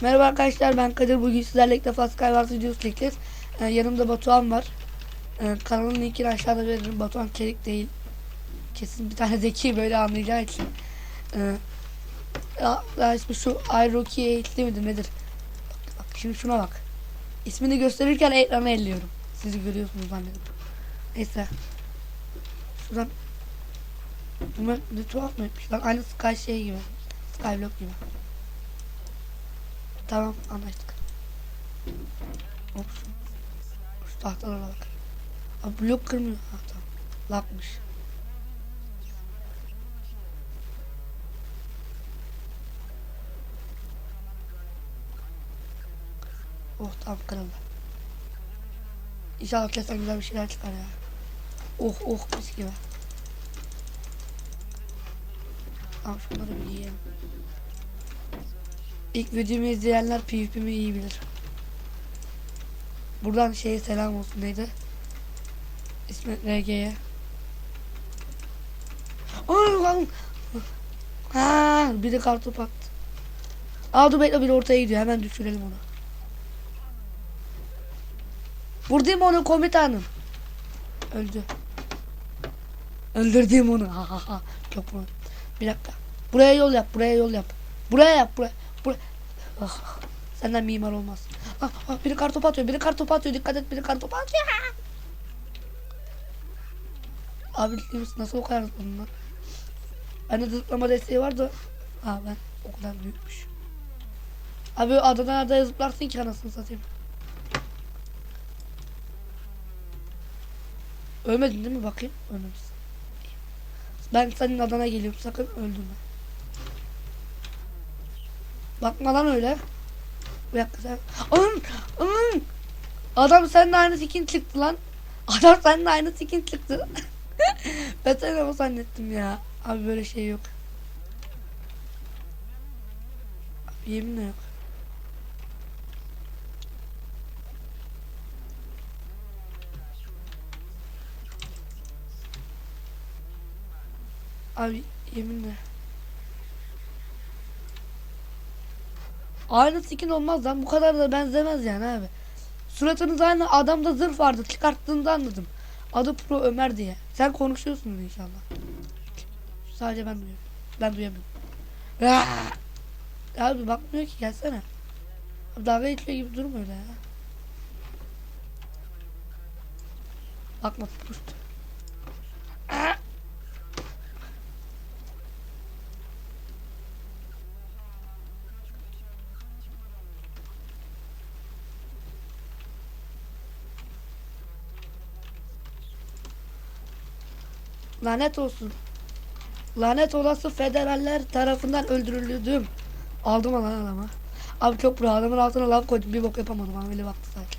Merhaba arkadaşlar ben Kadir bugün sizlerle ilk defa Skywars videosu çekeceğiz. Ee, yanımda Batuhan var. Ee, kanalın linkini aşağıda veririm. Batuhan Çelik değil. Kesin bir tane zeki böyle anlayacağı için. Ee, ya, ismi şu iRocky eğitli midir nedir? Bak, bak şimdi şuna bak. İsmini gösterirken ekranı elliyorum. Sizi görüyorsunuz zannedip. Neyse. Şuradan bu map ne tuhaf mapmiş lan aynı Sky şey gibi. Skyblock gibi. Tamam anlaştık. Hop. Şu tahtalara bak. Abi blok kırmıyor. Ha tamam. Lakmış. Oh tamam kırıldı. İnşallah kesin güzel bir şeyler çıkar ya. Oh oh mis gibi. Tamam şunları bir yiyelim. İlk videomu izleyenler PvP'mi iyi bilir. Buradan şeye selam olsun neydi? İsmet RG'ye. Lan. Ha, biri kartopu attı. Aa dur bekle biri ortaya gidiyor. Hemen düşürelim onu. Vurdum onu komutanım. Öldü. Öldürdüm onu. Ha ha ha. Çok mu? Bir dakika. Buraya yol yap. Buraya yol yap. Buraya yap. Buraya. Buraya. Ah, senden mimar olmaz. Ah, ah, biri kartopu atıyor. Biri kartopu atıyor. Dikkat et. Biri kartopu atıyor. Abi? Nasıl o kadar lan? Bende zıplama desteği var da. Ha ben o kadar büyükmüş. Abi adadan adaya zıplarsın ki anasını satayım. Ölmedin değil mi bakayım? Ölmemişsin. Ben senin adana geliyorum sakın öldürme. Bakma lan öyle. Bir sen. Anam! Anam! Adam seninle aynı skin çıktı lan. Adam seninle aynı skin çıktı. ben seni o zannettim ya. Abi böyle şey yok. Abi yeminle yok. Abi yeminle. Aynı skin olmaz lan bu kadar da benzemez yani abi. Suratınız aynı adamda zırh vardı çıkarttığında anladım. Adı Pro Ömer diye. Sen konuşuyorsun inşallah. Sadece ben duyuyorum. Ben duyamıyorum. Ah! Abi bakmıyor ki gelsene. Abi dalga geçiyor gibi durma öyle ya. Bakma puşt. Lanet olsun. Lanet olası federaller tarafından öldürüldüm. Aldım lan adamı. Abi çok bro adamın altına laf koydum bir bok yapamadım ameli baktı sanki.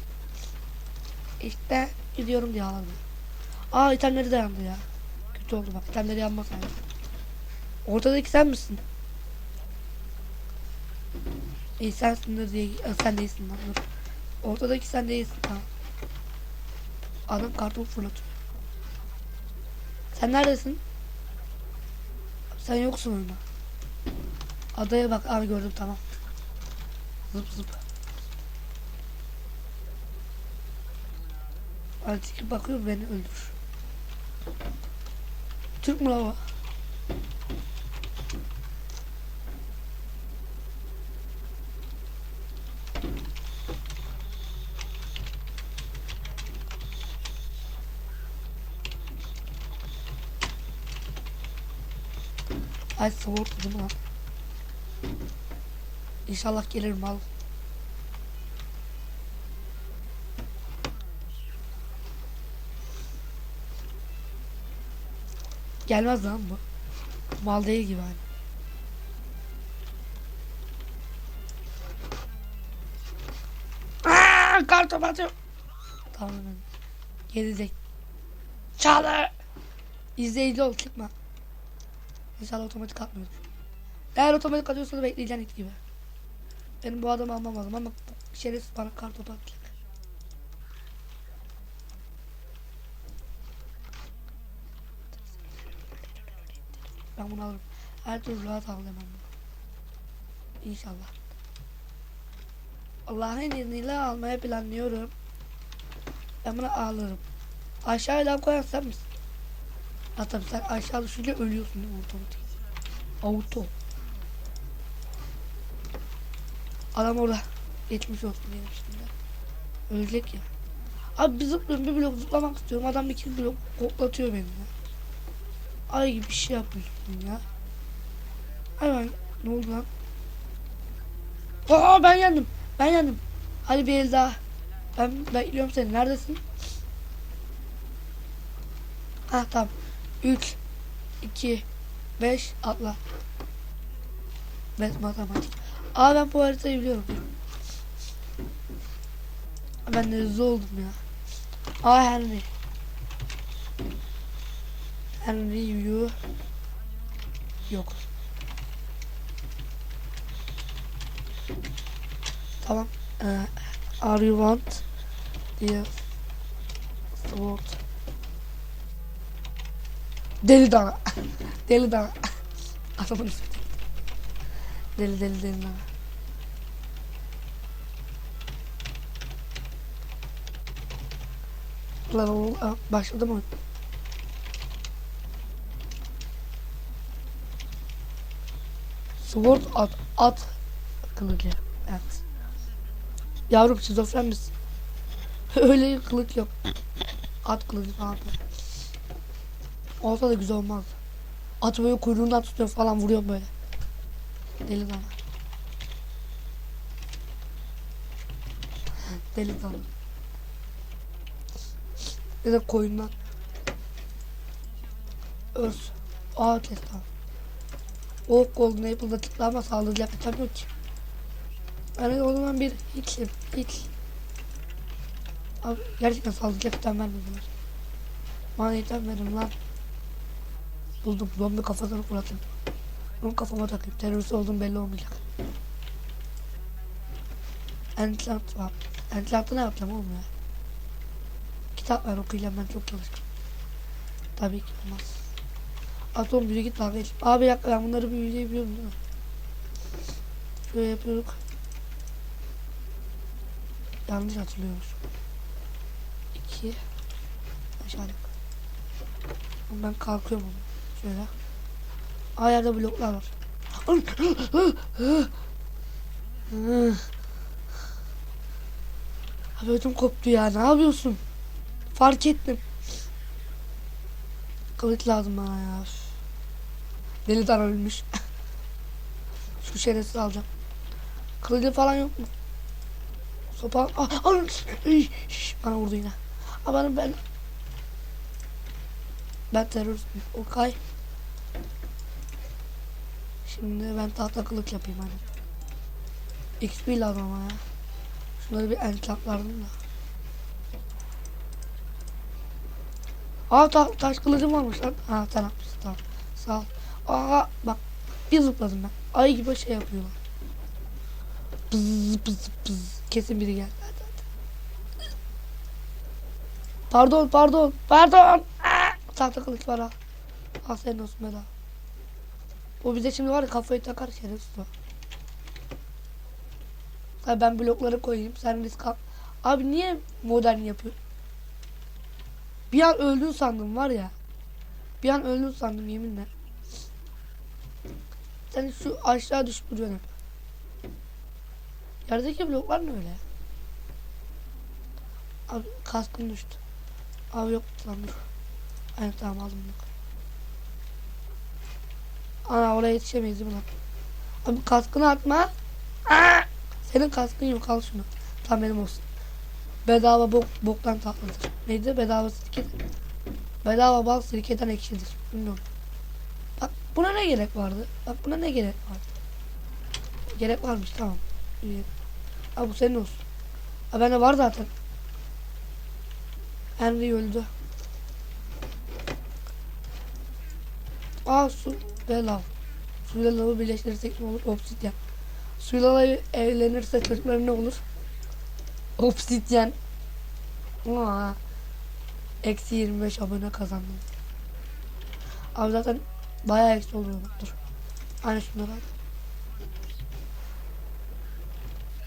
İşte gidiyorum diye ağladı. Aa itemleri de yandı ya. Kötü oldu bak itemleri yanmaz yani. Ortadaki sen misin? İyi sensin diye sen değilsin lan dur. Ortadaki sen değilsin tamam. Adam kartopu fırlatıyor. Sen neredesin? Sen yoksun orada. Adaya bak abi gördüm tamam. Zıp zıp. Artık bakıyor beni öldür. Türk mü la o? Ay savurtladım lan. İnşallah gelir mal. Gelmez lan bu. Mal değil gibi hani. Aaaa kartop atıyor. Tamam. Gelecek. Çalı. İzleyici ol çıkma. İnşallah otomatik atmıyordur. Eğer otomatik atıyorsa da bekleyeceksin it gibi. Benim bu adamı almam lazım ama şerefsiz bana kartopu atacak. Ben bunu alırım. Her türlü rahat ben bunu. İnşallah. Allah'ın izniyle almaya planlıyorum. Ben bunu alırım. Aşağıya lav koyan sen? Ha tabii sen aşağı düşünce ölüyorsun değil mi? Otomatik. Auto. Adam orada. Geçmiş olsun benim şimdi. Ölecek ya. Abi bir zıplıyorum bir blok zıplamak istiyorum. Adam iki blok koklatıyor beni ya. Ay gibi bir şey yapıyorsun ya. Hayvan ne oldu lan? Aa ben yandım. Ben yandım. Hadi bir el daha. Ben bekliyorum seni. Neredesin? Ha tamam. 3 2 5 atla. Bet matematik. Aa ben bu haritayı biliyorum. Ben de hızlı oldum ya. Aa Henry. Henry you yok. Tamam. Ee, are you want diye sword. Deli dana. deli dana. Adamın ismi. Deli deli deli dana. Lan başladı mı? Sword at at kılıcı. Evet. Yavrum şizofren misin? Öyle kılıç yok. At kılıcı falan. Olsa da güzel olmaz. At böyle kuyruğundan tutuyor falan vuruyor böyle. Deli dana. Deli dana. Ya da koyundan. Öz. Aa kes tamam. Oh Golden Apple'da tıklama item yok ki. Ben o zaman bir hiçim. Hiç. Abi gerçekten saldıracak item vermediler. Bana item verin lan. Buldum. Zombi kafasını fırlatayım. Onu kafama takayım. Terörist olduğum belli olmayacak. Enchant var. Enchant'ı ne yapacağım oğlum ya? Kitap ver okuyacağım ben çok çalışkan. Tabii ki olmaz. Atom yürü git. Abi bir dakika ben bunları bir büyüleyebiliyorum değil mi? Şöyle yapıyorduk. Yanlış hatırlıyormuş. İki. Aşağıda. Ben kalkıyorum onu. Şöyle. Aa bloklar var. Abi ödüm koptu ya. Ne yapıyorsun? Fark ettim. Kılıç lazım bana ya. Deli dar ölmüş. Şu şerefsiz alacağım. Kılıcı falan yok mu? Sopa. Şş, bana vurdu yine. Ah, bana ben ben teröristim. Okay. Şimdi ben tahta kılıç yapayım hani. XP lazım ama ya. Şunları bir enchantlardım da. Aa ta taş kılıcım varmış lan. Ha sen yapmışsın tamam. Sağ ol. Aa bak bir zıpladım ben. Ay gibi şey yapıyorlar. Bız bız bız. Kesin biri geldi. Hadi, hadi. Pardon pardon pardon. Tahta kılıç var ha. Al senin. O bize şimdi var ya kafayı takar şerefsiz o. Ha, ben blokları koyayım sen risk al. Abi niye modern yapıyor? Bir an öldün sandım var ya. Bir an öldün sandım yeminle. Sen şu aşağı düşüp duruyorsun. Yerdeki bloklar ne öyle? Abi kaskım düştü. Abi yok lan. Aynen tamam aldım bunu. Ana oraya yetişemeyiz değil? Abi kaskını atma. Aa! Senin kaskın yok al şunu. Tam benim olsun. Bedava bok, boktan tatlıdır. Neydi? Bedava sirke. Bedava bal sirkeden ekşidir. Bilmiyorum. Bak buna ne gerek vardı? Bak buna ne gerek vardı? Gerek varmış tamam. İyi. Ha bu senin olsun. Ha bende var zaten. Henry öldü. Aa su ve lav. Su ile lavı birleştirirsek ne olur? Obsidyen. Suyla lav evlenirse çocuklar ne olur? Obsidyen. Aa. Eksi 25 abone kazandım. Abi zaten bayağı eksi oluyor. Dur. Aynı şunları al.